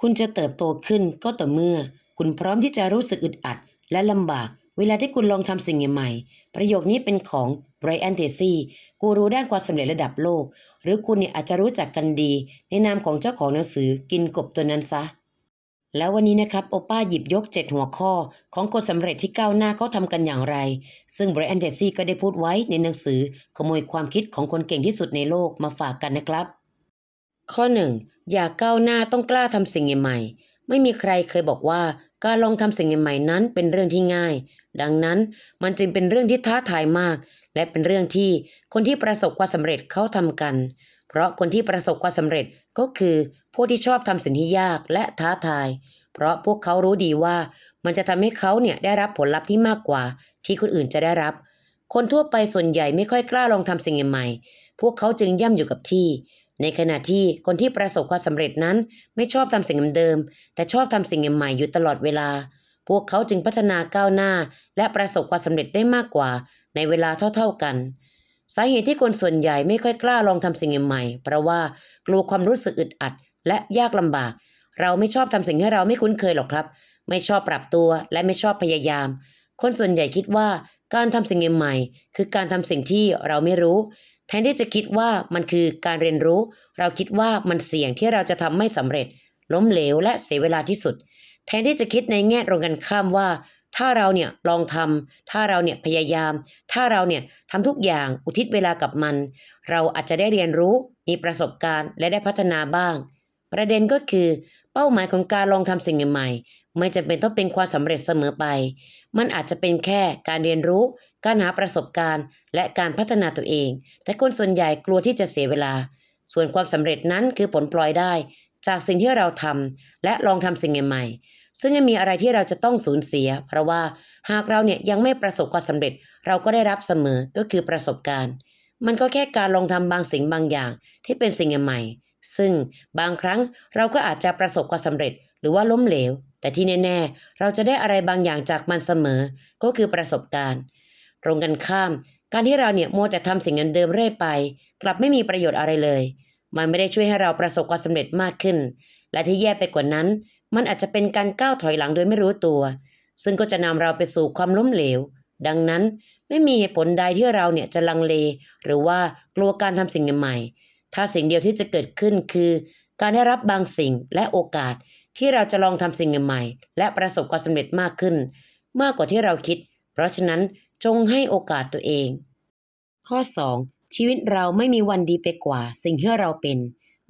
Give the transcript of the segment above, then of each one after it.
คุณจะเติบโตขึ้นก็ต่อเมื่อ คุณพร้อมที่จะรู้สึกอึดอัด และลำบาก เวลาที่คุณลองทำสิ่งใหม่ๆ ประโยคนี้เป็นของไบรอันเทซี่กูรูด้านความสำเร็จระดับโลก หรือคุณเนี่ยอาจจะรู้จักกันดี ในนามของเจ้าของหนังสือกินกบตัวนั้นซะ แล้ววันนี้นะครับโอป้าหยิบยก 7 หัวข้อ ของคนสำเร็จที่ก้าวหน้าเขาทำกันอย่างไร ซึ่งไบรอันเทซี่ก็ได้พูดไว้ในหนังสือขโมยความคิดของคนเก่งที่สุดในโลกมาฝากกันนะครับ ข้อ 1. อย่าก้าวหน้าต้องกล้าทำสิ่งใหม่ๆไม่มีใครเคยบอกว่าการลองทำสิ่งใหม่ๆนั้นเป็นเรื่องที่ง่าย ดังนั้นมันจึงเป็นเรื่องที่ท้าทายมาก และเป็นเรื่องที่คนที่ประสบความสำเร็จเขาทำกัน เพราะคนที่ประสบความสำเร็จก็คือผู้ที่ชอบทำสิ่งที่ยากและท้าทาย เพราะพวกเขารู้ดีว่ามันจะทำให้เขาเนี่ยได้รับผลลัพธ์ที่มากกว่า ที่คนอื่นจะได้รับ คนทั่วไปส่วนใหญ่ไม่ค่อยกล้าลองทำสิ่งใหม่ พวกเขาจึงย่ำอยู่กับที่ ในขณะที่คนที่ประสบความสำเร็จนั้นไม่ชอบทำสิ่งเดิมๆแต่ชอบทำสิ่งใหม่ๆอยู่ตลอดเวลา พวกเขาจึงพัฒนาก้าวหน้า และประสบความสำเร็จได้มากกว่าในเวลาเท่าๆกัน สาเหตุที่คนส่วนใหญ่ไม่ค่อยกล้าลองทำสิ่งใหม่เพราะว่ากลัวความรู้สึกอึดอัด และยากลำบาก เราไม่ชอบทำสิ่งที่เราไม่คุ้นเคยหรอกครับ ไม่ชอบปรับตัวและไม่ชอบพยายาม คนส่วนใหญ่คิดว่าการทำสิ่งใหม่คือการทำสิ่งที่เราไม่รู้ แทนที่จะคิดว่ามันคือการเรียนรู้ เราคิดว่ามันเสี่ยงที่เราจะทำไม่สำเร็จ ล้มเหลวและเสียเวลาที่สุด แทนที่จะคิดในแง่ตรงกันข้ามว่า ถ้าเราเนี่ยลองทำถ้าเราเนี่ยพยายาม ถ้าเราเนี่ยทำทุกอย่างอุทิศเวลากับมัน เราอาจจะได้เรียนรู้มีประสบการณ์และได้พัฒนาบ้าง ประเด็นก็คือ เป้าหมายของการลองทำสิ่งใหม่ ไม่จำเป็นต้องเป็นความสำเร็จเสมอไป มันอาจจะเป็นแค่การเรียนรู้ การหาประสบการณ์ และการพัฒนาตัวเอง แต่คนส่วนใหญ่กลัวที่จะเสียเวลา ส่วนความสำเร็จนั้นคือผลปลอยได้ จากสิ่งที่เราทำและลองทำสิ่งใหม่ๆซึ่งยังมีอะไรที่เราจะต้องสูญเสีย เพราะว่าหากเราเนี่ยยังไม่ประสบความสำเร็จ เราก็ได้รับเสมอก็คือประสบการณ์ มันก็แค่การลองทำบางสิ่งบางอย่างที่เป็นสิ่งใหม่ ซึ่งบางครั้งเราก็อาจจะประสบความสำเร็จ หรือว่าล้มเหลว แต่ที่แน่ ๆ เราจะได้อะไรบางอย่างจากมันเสมอ ก็คือประสบการณ์ ตรงกันข้าม การที่เราเนี่ยมัวแต่ทำสิ่งเดิมๆเรื่อยไป กลับไม่มีประโยชน์อะไรเลย มันไม่ได้ช่วยให้เราประสบความสำเร็จมากขึ้น และที่แย่ไปกว่านั้น มันอาจจะเป็นการก้าวถอยหลังโดยไม่รู้ตัว ซึ่งก็จะนำเราไปสู่ความล้มเหลว ดังนั้นไม่มีเหตุผลใดที่เราเนี่ยจะลังเล หรือว่ากลัวการทำสิ่งใหม่ ถ้าสิ่งเดียวที่จะเกิดขึ้นคือ การได้รับบางสิ่งและโอกาส ที่เราจะลองทำสิ่งใหม่และประสบความสำเร็จมากขึ้น มากกว่าที่เราคิด เพราะฉะนั้นจงให้โอกาสตัวเอง ข้อ 2. ชีวิตเราไม่มีวันดีไปกว่า สิ่งที่เราเป็น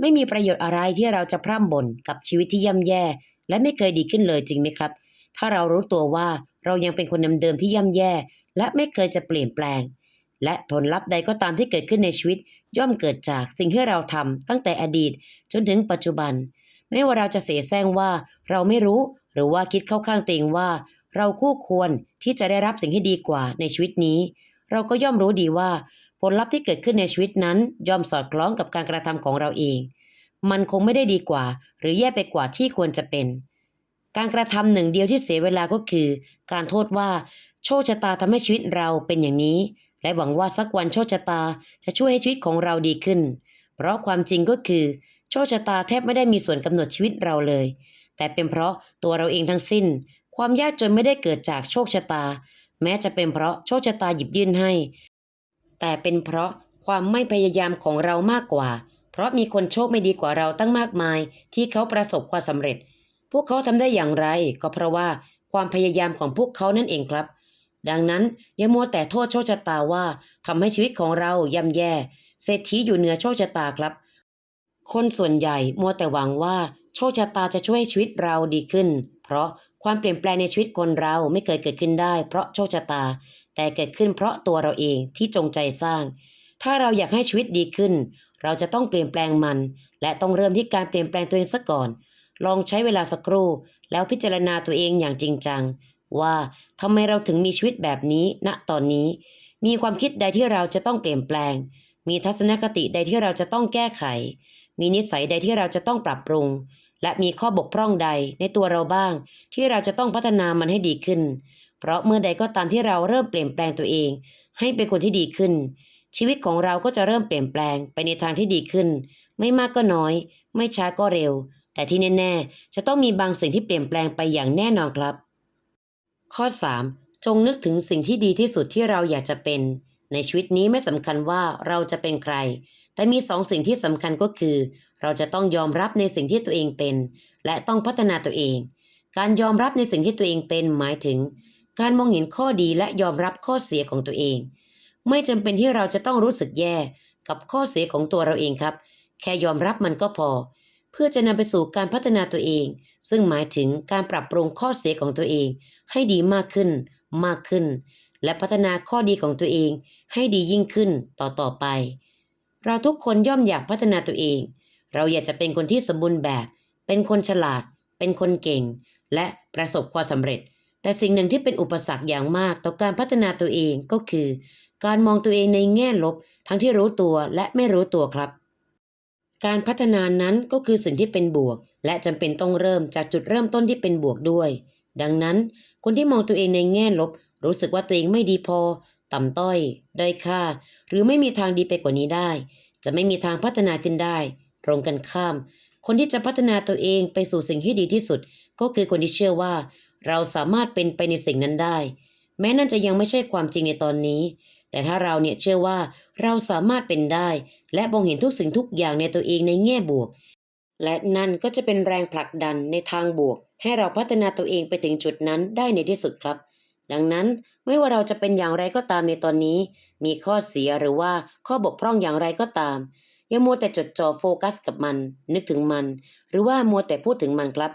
ไม่มีประโยชน์อะไรที่เราจะพร่ำบ่นกับชีวิตที่ย่ำแย่ และไม่เคยดีขึ้นเลยจริงไหมครับ ถ้าเรารู้ตัวว่าเรายังเป็นคนเดิมๆที่ย่ำแย่ และไม่เคยจะเปลี่ยนแปลง และผลลัพธ์ใดก็ตามที่เกิดขึ้นในชีวิต ย่อมเกิดจากสิ่งที่เราทำตั้งแต่อดีตจนถึงปัจจุบัน ไม่ว่าเราจะเสแสร้งว่าเราไม่รู้หรือว่าคิดเข้าข้างตัวเองว่า เราคู่ควรที่จะได้รับสิ่งที่ดีกว่าในชีวิตนี้ เราก็ย่อมรู้ดีว่า ผลลัพธ์ที่เกิดขึ้นในชีวิตนั้น ย่อมสอดคล้องกับการกระทำของเราเอง มันคงไม่ได้ดีกว่า หรือแย่ไปกว่าที่ควรจะเป็น การกระทำหนึ่งเดียวที่เสียเวลาก็คือ การโทษว่าโชคชะตาทำให้ชีวิตเราเป็นอย่างนี้ และหวังว่าสักวันโชคชะตาจะช่วยให้ชีวิตของเราดีขึ้น เพราะความจริงก็คือ โชคชะตาแทบไม่ได้มีส่วนกำหนดชีวิตเราเลย แต่เป็นเพราะตัวเราเองทั้งสิ้น ความยากจนไม่ได้เกิดจากโชคชะตา แม้จะเป็นเพราะโชคชะตาหยิบยื่นให้ แต่เป็นเพราะความไม่พยายามของเรามากกว่า เพราะมีคนโชคไม่ดีกว่าเราตั้งมากมาย ที่เขาประสบความสำเร็จ พวกเขาทำได้อย่างไร ก็เพราะว่าความพยายามของพวกเขานั่นเองครับ ดังนั้นอย่ามัวแต่โทษโชคชะตาว่าทำให้ชีวิตของเราย่ำแย่ เศรษฐีอยู่เหนือโชคชะตาครับ คนส่วนใหญ่มัวแต่หวังว่าโชคชะตาจะช่วยให้ชีวิตเราดีขึ้น เพราะความเปลี่ยนแปลงในชีวิตคนเราไม่เคยเกิดขึ้นได้ เพราะโชคชะตา แต่เกิดขึ้นเพราะตัวเราเองที่จงใจสร้าง ถ้าเราอยากให้ชีวิตดีขึ้น เราจะต้องเปลี่ยนแปลงมัน และต้องเริ่มที่การเปลี่ยนแปลงตัวเองซะก่อน ลองใช้เวลาสักครู่ แล้วพิจารณาตัวเองอย่างจริงจัง ว่าทำไมเราถึงมีชีวิตแบบนี้ณตอนนี้ มีความคิดใดที่เราจะต้องเปลี่ยนแปลง มีทัศนคติใดที่เราจะต้องแก้ไข มีนิสัยใดที่เราจะต้องปรับปรุง และมีข้อบกพร่องใดในตัวเราบ้าง ที่เราจะต้องพัฒนามันให้ดีขึ้น เพราะเมื่อใดก็ตามที่เราเริ่มเปลี่ยนแปลงตัวเอง ให้เป็นคนที่ดีขึ้น ชีวิตของเราก็จะเริ่มเปลี่ยนแปลงไปในทางที่ดีขึ้น ไม่มากก็น้อย ไม่ช้าก็เร็ว แต่ที่แน่ ๆ จะต้องมีบางสิ่งที่เปลี่ยนแปลงไปอย่างแน่นอนครับ ข้อ 3. จงนึกถึงสิ่งที่ดีที่สุดที่เราอยากจะเป็น ในชีวิตนี้ไม่สำคัญว่าเราจะเป็นใคร แต่มีสองสิ่งที่สำคัญก็คือ เราจะต้องยอมรับในสิ่งที่ตัวเองเป็น และต้องพัฒนาตัวเอง การยอมรับในสิ่งที่ตัวเองเป็นหมายถึง การมองเห็นข้อดีและยอมรับข้อเสียของตัวเอง ไม่จำเป็นที่เราจะต้องรู้สึกแย่กับข้อเสียของตัวเราเองครับ แค่ยอมรับมันก็พอ เพื่อจะนำไปสู่การพัฒนาตัวเอง ซึ่งหมายถึงการปรับปรุงข้อเสียของตัวเอง ให้ดีมากขึ้น มากขึ้น และพัฒนาข้อดีของตัวเอง ให้ดียิ่งขึ้นต่อต่อไป เราทุกคนย่อมอยากพัฒนาตัวเอง เราอยากจะเป็นคนที่สมบูรณ์แบบ เป็นคนฉลาด เป็นคนเก่ง และประสบความสำเร็จ แต่สิ่งหนึ่งที่เป็นอุปสรรคอย่างมากต่อการพัฒนาตัวเองก็คือ การมองตัวเองในแง่ลบ ทั้งที่รู้ตัวและไม่รู้ตัวครับ การพัฒนานั้นก็คือสิ่งที่เป็นบวก และจำเป็นต้องเริ่มจากจุดเริ่มต้นที่เป็นบวกด้วย ดังนั้น คนที่มองตัวเองในแง่ลบ รู้สึกว่าตัวเองไม่ดีพอ ต่ำต้อย ด้อยค่า หรือไม่มีทางดีไปกว่านี้ได้ จะไม่มีทางพัฒนาขึ้นได้ ตรงกันข้าม คนที่จะพัฒนาตัวเองไปสู่สิ่งที่ดีที่สุด ก็คือคนที่เชื่อว่า เราสามารถเป็นไปในสิ่งนั้นได้ แม้นั่นจะยังไม่ใช่ความจริงในตอนนี้ แต่ถ้าเราเนี่ยเชื่อว่าเราสามารถเป็นได้ และมองเห็นทุกสิ่งทุกอย่างในตัวเองในแง่บวก และนั่นก็จะเป็นแรงผลักดันในทางบวก ให้เราพัฒนาตัวเองไปถึงจุดนั้นได้ในที่สุดครับ ดังนั้นไม่ว่าเราจะเป็นอย่างไรก็ตามในตอนนี้ มีข้อเสียหรือว่าข้อบกพร่องอย่างไรก็ตาม อย่ามัวแต่จดจ่อโฟกัสกับมัน นึกถึงมัน หรือว่ามัวแต่พูดถึงมันครับ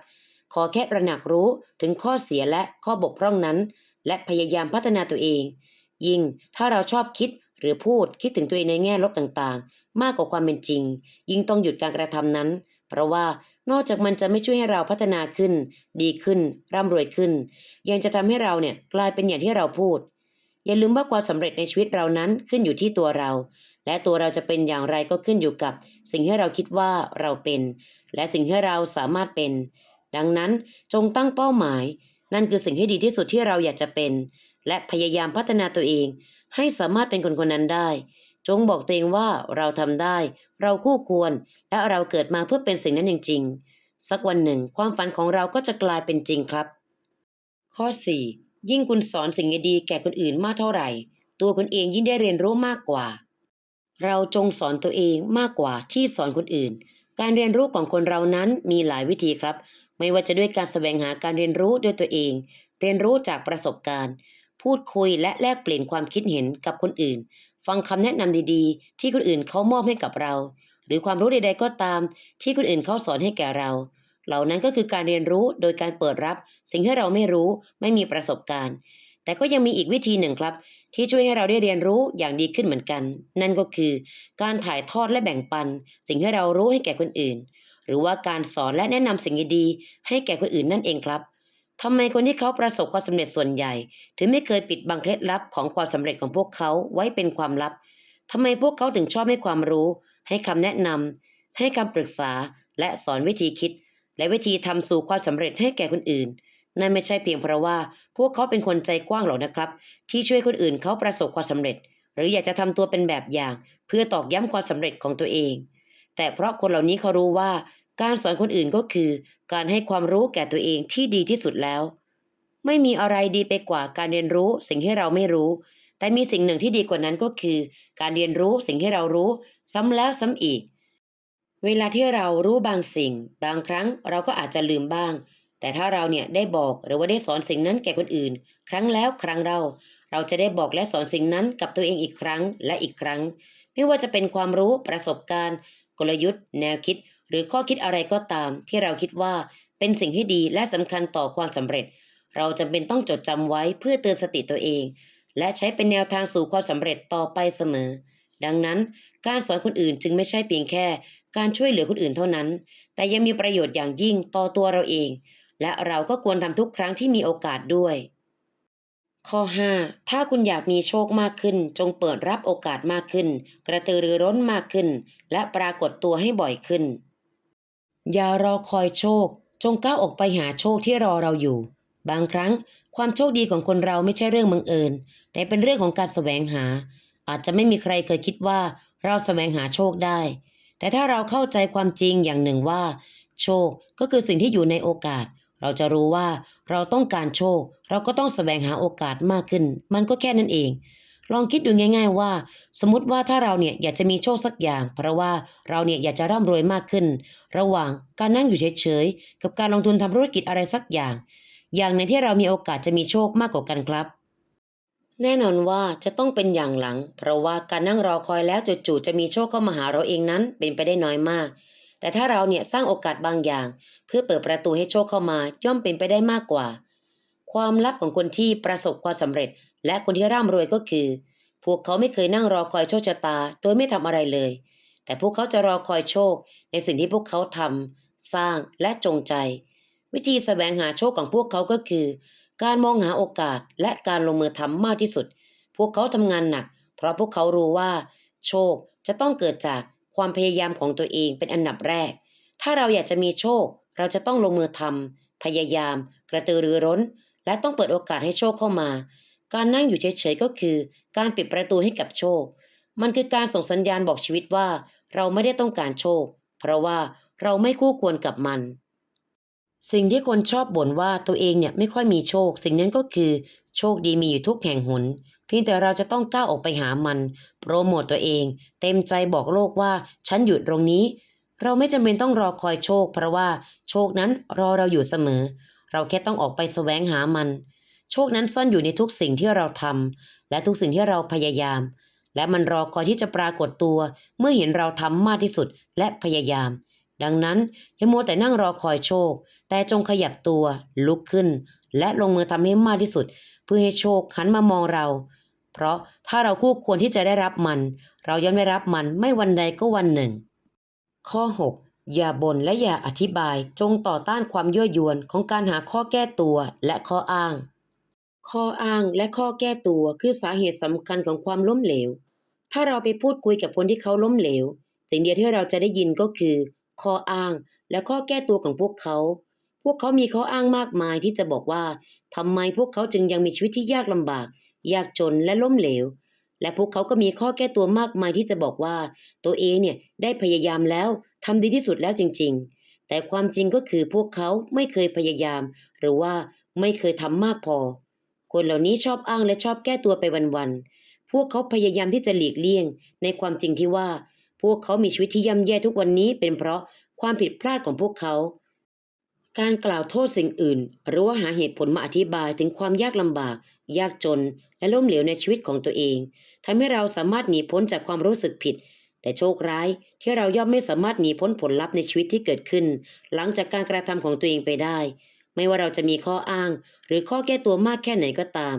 ขอแค่ระหนักรู้ถึงข้อเสียและข้อบกพร่องนั้น และพยายามพัฒนาตัวเอง ยิ่งถ้าเราชอบคิดหรือพูดคิดถึงตัวเองในแง่ลบต่างๆ มากกว่าความเป็นจริง ยิ่งต้องหยุดการกระทำนั้น เพราะว่า นอกจากมันจะไม่ช่วยให้เราพัฒนาขึ้น ดีขึ้น ร่ำรวยขึ้น ยังจะทำให้เราเนี่ยกลายเป็นอย่างที่เราพูด อย่าลืมว่าความสำเร็จในชีวิตเรานั้นขึ้นอยู่ที่ตัวเรา และตัวเราจะเป็นอย่างไรก็ขึ้นอยู่กับ สิ่งที่เราคิดว่าเราเป็น และสิ่งที่เราสามารถเป็น ดังนั้นจงตั้งเป้าหมาย นั่นคือสิ่งที่ดีที่สุดที่เราอยากจะเป็น และพยายามพัฒนาตัวเอง ให้สามารถเป็นคนคนนั้นได้ จงบอกตัวเองว่าเราทำได้ เราคู่ควร และเราเกิดมาเพื่อเป็นสิ่งนั้นจริงๆ สักวันหนึ่งความฝันของเราก็จะกลายเป็นจริงครับ ข้อ 4 ยิ่งคุณสอนสิ่งดีแก่คนอื่นมากเท่าไหร่ ตัวคุณเองยิ่งได้เรียนรู้มากกว่า เราจงสอนตัวเองมากกว่าที่สอนคนอื่น การเรียนรู้ของคนเรานั้นมีหลายวิธีครับ ไม่ว่าจะด้วยการแสวงหาการเรียนรู้ด้วยตัวเอง เรียนรู้จากประสบการณ์ พูดคุยและแลกเปลี่ยนความคิดเห็นกับคนอื่น ฟังคำแนะนำดีๆ ที่คนอื่นเขามอบให้กับเรา หรือความรู้ใด ๆ ก็ตาม ที่คนอื่นเขาสอนให้แก่เรา เหล่านั้นก็คือการเรียนรู้โดยการเปิดรับ สิ่งที่เราไม่รู้ไม่มีประสบการณ์ แต่ก็ยังมีอีกวิธีหนึ่งครับ ที่ช่วยให้เราได้เรียนรู้อย่างดีขึ้นเหมือนกัน นั่นก็คือ การถ่ายทอดและแบ่งปัน สิ่งที่เรารู้ให้แก่คนอื่น หรือว่าการสอนและแนะนำสิ่งดีๆให้แก่คนอื่นนั่นเองครับ ทำไมคนที่เขาประสบความสำเร็จส่วนใหญ่ ถึงไม่เคยปิดบังเคล็ดลับของความสำเร็จของพวกเขาไว้เป็นความลับทำไมพวกเขาถึงชอบให้ความรู้ ให้คำแนะนำให้คำปรึกษาและสอนวิธีคิด และวิธีทำสู่ความสำเร็จให้แก่คนอื่น นั่นไม่ใช่เพียงเพราะว่าพวกเขาเป็นคนใจกว้างหรอกนะครับ ที่ช่วยคนอื่นเขาประสบความสำเร็จ หรืออยากจะทำตัวเป็นแบบอย่าง เพื่อตอกย้ำความสำเร็จของตัวเอง แต่เพราะคนเหล่านี้เขารู้ว่า การสอนคนอื่นก็คือ การให้ความรู้แก่ตัวเองที่ดีที่สุดแล้ว ไม่มีอะไรดีไปกว่าการเรียนรู้สิ่งที่เราไม่รู้ แต่มีสิ่งหนึ่งที่ดีกว่านั้นก็คือ การเรียนรู้สิ่งที่เรารู้ ซ้ำแล้วซ้ำอีก เวลาที่เรารู้บางสิ่ง บางครั้งเราก็อาจจะลืมบ้าง แต่ถ้าเราเนี่ยได้บอกหรือว่าได้สอนสิ่งนั้นแก่คนอื่น ครั้งแล้วครั้งเล่าเราจะได้บอกและสอนสิ่งนั้นกับตัวเองอีกครั้งและอีกครั้ง ไม่ว่าจะเป็นความรู้ประสบการณ์ กลยุทธ์ แนวคิด หรือข้อคิดอะไรก็ตามที่เราคิดว่าเป็นสิ่งที่ดีและสำคัญต่อความสำเร็จ เราจำเป็นต้องจดจำไว้เพื่อเตือนสติตัวเอง และใช้เป็นแนวทางสู่ความสำเร็จต่อไปเสมอ ดังนั้น การสอนคนอื่นจึงไม่ใช่เพียงแค่ การช่วยเหลือคนอื่นเท่านั้น แต่ยังมีประโยชน์อย่างยิ่งต่อตัวเราเอง และเราก็ควรทำทุกครั้งที่มีโอกาสด้วย ข้อ 5 ถ้าคุณอยากมีโชคมากขึ้น จงเปิดรับโอกาสมากขึ้น กระตือรือร้นมากขึ้น และปรากฏตัวให้บ่อยขึ้น อย่ารอคอยโชค จงก้าวออกไปหาโชคที่รอเราอยู่ บางครั้งความโชคดีของคนเราไม่ใช่เรื่องบังเอิญ แต่เป็นเรื่องของการแสวงหา อาจจะไม่มีใครเคยคิดว่าเราแสวงหาโชคได้ แต่ถ้าเราเข้าใจความจริงอย่างหนึ่งว่า โชคก็คือสิ่งที่อยู่ในโอกาส เราจะรู้ว่าเราต้องการโชค เราก็ต้องแสวงหาโอกาสมากขึ้น มันก็แค่นั้นเอง ลองคิดดูง่าย ๆ ว่า สมมติว่าถ้าเราเนี่ยอยากจะมีโชคสักอย่าง เพราะว่าเราเนี่ยอยากจะร่ำรวยมากขึ้น ระหว่างการนั่งอยู่เฉยๆกับการลงทุนทำธุรกิจอะไรสักอย่าง อย่างในที่เรามีโอกาสจะมีโชคมากกว่ากันครับ แน่นอนว่าจะต้องเป็นอย่างหลัง เพราะว่าการนั่งรอคอยแล้วจู่ๆจะมีโชคเข้ามาหาเราเองนั้นเป็นไปได้น้อยมาก แต่ถ้าเราเนี่ยสร้างโอกาสบางอย่าง เพื่อเปิดประตูให้โชคเข้ามาย่อมเป็นไปได้มากกว่า ความลับของคนที่ประสบความสำเร็จ และคนที่ร่ำรวยก็คือ พวกเขาไม่เคยนั่งรอคอยโชคชะตา โดยไม่ทำอะไรเลย แต่พวกเขาจะรอคอยโชค ในสิ่งที่พวกเขาทำสร้างและจงใจ วิธีแสวงหาโชคของพวกเขาก็คือ การมองหาโอกาสและการลงมือทำมากที่สุด พวกเขาทำงานหนัก เพราะพวกเขารู้ว่า โชคจะต้องเกิดจากความพยายามของตัวเองเป็นอันดับแรก ถ้าเราอยากจะมีโชค เราจะต้องลงมือทำพยายาม กระตือรือร้น และต้องเปิดโอกาสให้โชคเข้ามา การนั่งอยู่เฉยๆก็คือการปิดประตูให้กับโชค มันคือการส่งสัญญาณบอกชีวิตว่า เราไม่ได้ต้องการโชค เพราะว่าเราไม่คู่ควรกับมัน สิ่งที่คนชอบบ่นว่าตัวเองเนี่ยไม่ค่อยมีโชค สิ่งนั้นก็คือ โชคดีมีอยู่ทุกแห่งหน เพียงแต่เราจะต้องก้าวออกไปหามัน โปรโมตตัวเอง เต็มใจบอกโลกว่าฉันอยู่ตรงนี้ เราไม่จำเป็นต้องรอคอยโชค เพราะว่าโชคนั้นรอเราอยู่เสมอ เราแค่ต้องออกไปแสวงหามัน โชคนั้นซ่อนอยู่ในทุกสิ่งที่เราทำและทุกสิ่งที่เราพยายาม และมันรอคอยที่จะปรากฏตัว เมื่อเห็นเราทำมากที่สุดและพยายาม ดังนั้นอย่ามัวแต่นั่งรอคอยโชค แต่จงขยับตัว ลุกขึ้น และลงมือทำให้มากที่สุด เพื่อให้โชคหันมามองเรา เพราะถ้าเราคู่ควรที่จะได้รับมัน เราย่อมได้รับมันไม่วันใดก็วันหนึ่ง ข้อ 6อย่าบ่นและอย่าอธิบายจงต่อต้านความยั่วยวนของการหาข้อแก้ตัวและข้ออ้าง ข้ออ้างและข้อแก้ตัวคือสาเหตุสำคัญของความล้มเหลว ถ้าเราไปพูดคุยกับคนที่เขาล้มเหลว สิ่งเดียวที่เราจะได้ยินก็คือ ข้ออ้างและข้อแก้ตัวของพวกเขา พวกเขามีข้ออ้างมากมายที่จะบอกว่าทำไมพวกเขาจึงยังมีชีวิตที่ยากลำบาก ยากจนและล้มเหลว และพวกเขาก็มีข้อแก้ตัวมากมายที่จะบอกว่า ตัวเองเนี่ยได้พยายามแล้วทำดีที่สุดแล้วจริง ๆ แต่ความจริงก็คือพวกเขาไม่เคยพยายาม หรือว่าไม่เคยทำมากพอ คนเหล่านี้ชอบอ้างและชอบแก้ตัวไปวันๆ พวกเขาพยายามที่จะหลีกเลี่ยง ในความจริงที่ว่า พวกเขามีชีวิตที่ย่ำแย่ทุกวันนี้เป็นเพราะความผิดพลาดของพวกเขา การกล่าวโทษสิ่งอื่น หรือว่าหาเหตุผลมาอธิบายถึงความยากลำบาก ยากจน และล้มเหลวในชีวิตของตัวเองทำให้เราสามารถหนีพ้นจากความรู้สึกผิด แต่โชคร้ายที่เราย่อมไม่สามารถหนีพ้นผลลัพธ์ในชีวิตที่เกิดขึ้น หลังจากการกระทำของตัวเองไปได้ ไม่ว่าเราจะมีข้ออ้าง หรือข้อแก้ตัวมากแค่ไหนก็ตาม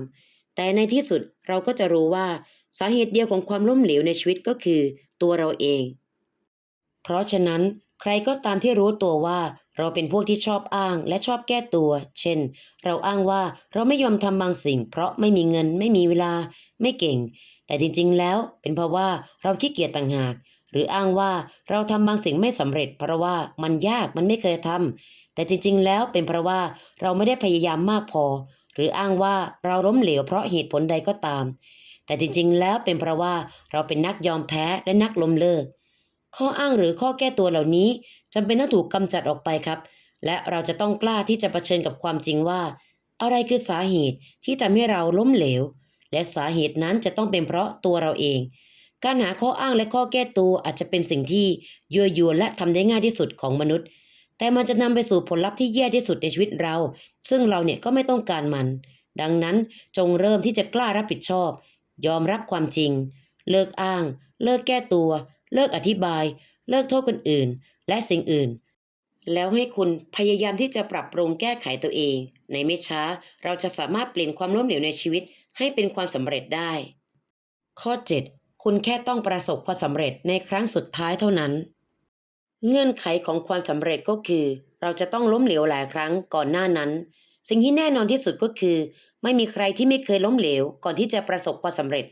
แต่ในที่สุดเราก็จะรู้ว่าสาเหตุเดียวของความล้มเหลวในชีวิตก็คือ ตัวเราเอง เพราะฉะนั้น ใครก็ตามที่รู้ตัวว่า เราเป็นพวกที่ชอบอ้างและชอบแก้ตัว เช่น เราอ้างว่าเราไม่ยอมทำบางสิ่ง เพราะไม่มีเงิน ไม่มีเวลา ไม่เก่ง แต่จริงๆ แล้วเป็นเพราะว่าเราขี้เกียจต่างหาก หรืออ้างว่าเราทำบางสิ่งไม่สำเร็จ เพราะว่ามันยากมันไม่เคยทำ แต่จริงๆ แล้วเป็นเพราะว่าเราไม่ได้พยายามมากพอ หรืออ้างว่าเราล้มเหลวเพราะเหตุผลใดก็ตาม แต่จริงๆ แล้วเป็นเพราะว่าเราเป็นนักยอมแพ้และนักล้มเลิก ข้ออ้างหรือข้อแก้ตัวเหล่านี้จำเป็นต้องถูกกำจัดออกไปครับ และเราจะต้องกล้าที่จะเผชิญกับความจริงว่า อะไรคือสาเหตุที่ทำให้เราล้มเหลว และสาเหตุนั้นจะต้องเป็นเพราะตัวเราเองการหาข้ออ้างและข้อแก้ตัวอาจจะเป็นสิ่งที่ยั่วยวนและทำได้ง่ายที่สุดของมนุษย์ แต่มันจะนำไปสู่ผลลัพธ์ที่แย่ที่สุดในชีวิตเรา ซึ่งเราเนี่ยก็ไม่ต้องการมัน ดังนั้นจงเริ่มที่จะกล้ารับผิดชอบ ยอมรับความจริง เลิกอ้าง เลิกแก้ตัว เลิกอธิบาย เลิกโทษคนอื่น และสิ่งอื่น แล้วให้คุณพยายามที่จะปรับปรุงแก้ไขตัวเอง ในไม่ช้าเราจะสามารถเปลี่ยนความล้มเหลวในชีวิตให้เป็นความสำเร็จได้ ข้อ 7 คุณแค่ต้องประสบความสำเร็จในครั้งสุดท้ายเท่านั้น เงื่อนไขของความสำเร็จก็คือ เราจะต้องล้มเหลวหลายครั้งก่อนหน้านั้น สิ่งที่แน่นอนที่สุดก็คือ ไม่มีใครที่ไม่เคยล้มเหลว ก่อนที่จะประสบความสำเร็จ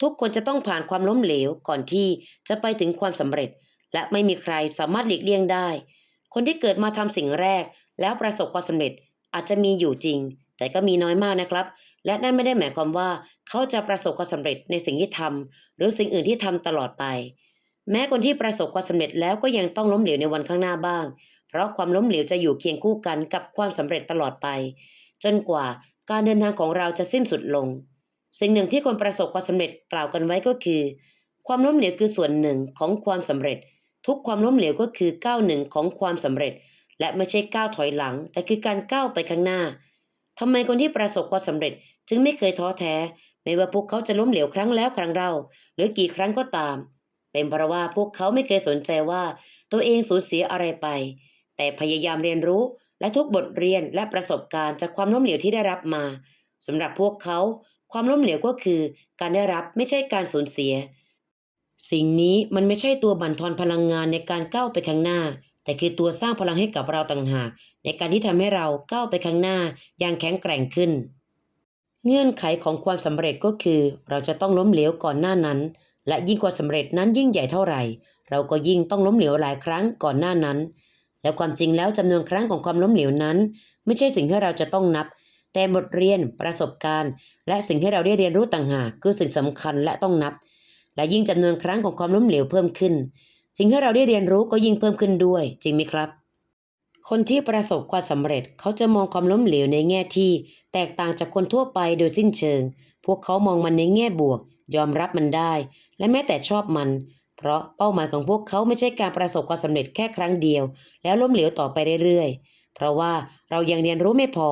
ทุกคนจะต้องผ่านความล้มเหลวก่อนที่จะไปถึงความสำเร็จ และไม่มีใครสามารถหลีกเลี่ยงได้ คนที่เกิดมาทำสิ่งแรก แล้วประสบความสำเร็จอาจจะมีอยู่จริง แต่ก็มีน้อยมากนะครับ และนั่นไม่ได้หมายความว่า เขาจะประสบความสำเร็จในสิ่งที่ทำหรือสิ่งอื่นที่ทำตลอดไป แม้คนที่ประสบความสำเร็จแล้วก็ยังต้องล้มเหลวในวันข้างหน้าบ้าง เพราะความล้มเหลวจะอยู่เคียงคู่กันกับความสำเร็จตลอดไป จนกว่าการเดินทางของเราจะสิ้นสุดลง สิ่งหนึ่งที่คนประสบความสำเร็จกล่าวกันไว้ก็คือ ความล้มเหลวคือส่วนหนึ่งของความสำเร็จ ทุกความล้มเหลวก็คือก้าวหนึ่งของความสำเร็จ และไม่ใช่ก้าวถอยหลัง แต่คือการก้าวไปข้างหน้าทำไมคนที่ประสบความสำเร็จจึงไม่เคยท้อแท้ ไม่ว่าพวกเขาจะล้มเหลวครั้งแล้วครั้งเล่าหรือกี่ครั้งก็ตาม เป็นเพราะว่าพวกเขาไม่เคยสนใจว่าตัวเองสูญเสียอะไรไป แต่พยายามเรียนรู้และทุกบทเรียนและประสบการณ์จากความล้มเหลวที่ได้รับมาสำหรับพวกเขา ความล้มเหลวก็คือ การได้รับไม่ใช่การสูญเสีย สิ่งนี้มันไม่ใช่ตัวบั่นทอนพลังงานในการก้าวไปข้างหน้า แต่คือตัวสร้างพลังให้กับเราต่างหาก ในการที่ทำให้เราก้าวไปข้างหน้าอย่างแข็งแกร่งขึ้น เงื่อนไขของความสำเร็จก็คือ เราจะต้องล้มเหลวก่อนหน้านั้น และยิ่งกว่าสำเร็จนั้นยิ่งใหญ่เท่าไหร่ เราก็ยิ่งต้องล้มเหลวหลายครั้งก่อนหน้านั้น และความจริงแล้วจำนวนครั้งของความล้มเหลวนั้น ไม่ใช่สิ่งที่เราจะต้องนับ แต่บทเรียนประสบการณ์ และสิ่งที่เราได้เรียนรู้ต่างหากคือสิ่งสำคัญและต้องนับ และยิ่งจำนวนครั้งของความล้มเหลวเพิ่มขึ้น สิ่งที่เราได้เรียนรู้ก็ยิ่งเพิ่มขึ้นด้วย จริงไหมครับ คนที่ประสบความสำเร็จเขาจะมองความล้มเหลวในแง่ที่ แตกต่างจากคนทั่วไปโดยสิ้นเชิง พวกเขามองมันในแง่บวก ยอมรับมันได้ และแม้แต่ชอบมัน เพราะเป้าหมายของพวกเขาไม่ใช่การประสบความสำเร็จแค่ครั้งเดียว แล้วล้มเหลวต่อไปเรื่อยๆ เพราะว่าเรายังเรียนรู้ไม่พอ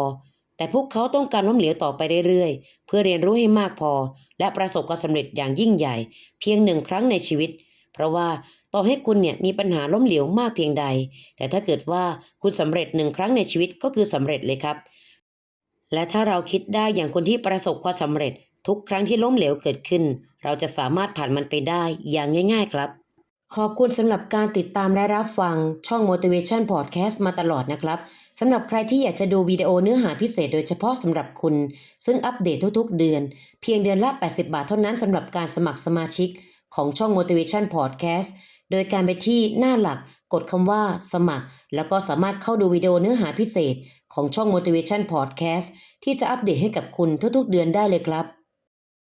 แต่พวกเขาต้องการล้มเหลวต่อไปเรื่อยๆ เพื่อเรียนรู้ให้มากพอ และประสบความสำเร็จอย่างยิ่งใหญ่ เพียงหนึ่งครั้งในชีวิต เพราะว่าต่อให้คุณเนี่ยมีปัญหาล้มเหลวมากเพียงใด แต่ถ้าเกิดว่าคุณสำเร็จหนึ่งครั้งในชีวิตก็คือสำเร็จเลยครับ และถ้าเราคิดได้อย่างคนที่ประสบความสำเร็จ ทุกครั้งที่ล้มเหลวเกิดขึ้น เราจะสามารถผ่านมันไปได้อย่างง่าย ๆ ครับ ขอบคุณสำหรับการติดตามและรับฟังช่อง Motivation Podcast มาตลอดนะครับสำหรับใครที่อยากจะดูวิดีโอเนื้อหาพิเศษโดยเฉพาะสำหรับคุณ ซึ่งอัปเดตทุกๆ เดือน เพียงเดือนละ 80 บาทเท่านั้นสำหรับการสมัครสมาชิกของช่อง Motivation Podcast โดยการไปที่หน้าหลักกดคำว่าสมัคร แล้วก็สามารถเข้าดูวิดีโอเนื้อหาพิเศษของช่อง Motivation Podcast ที่จะอัปเดตให้กับคุณทุกๆ เดือนได้เลยครับ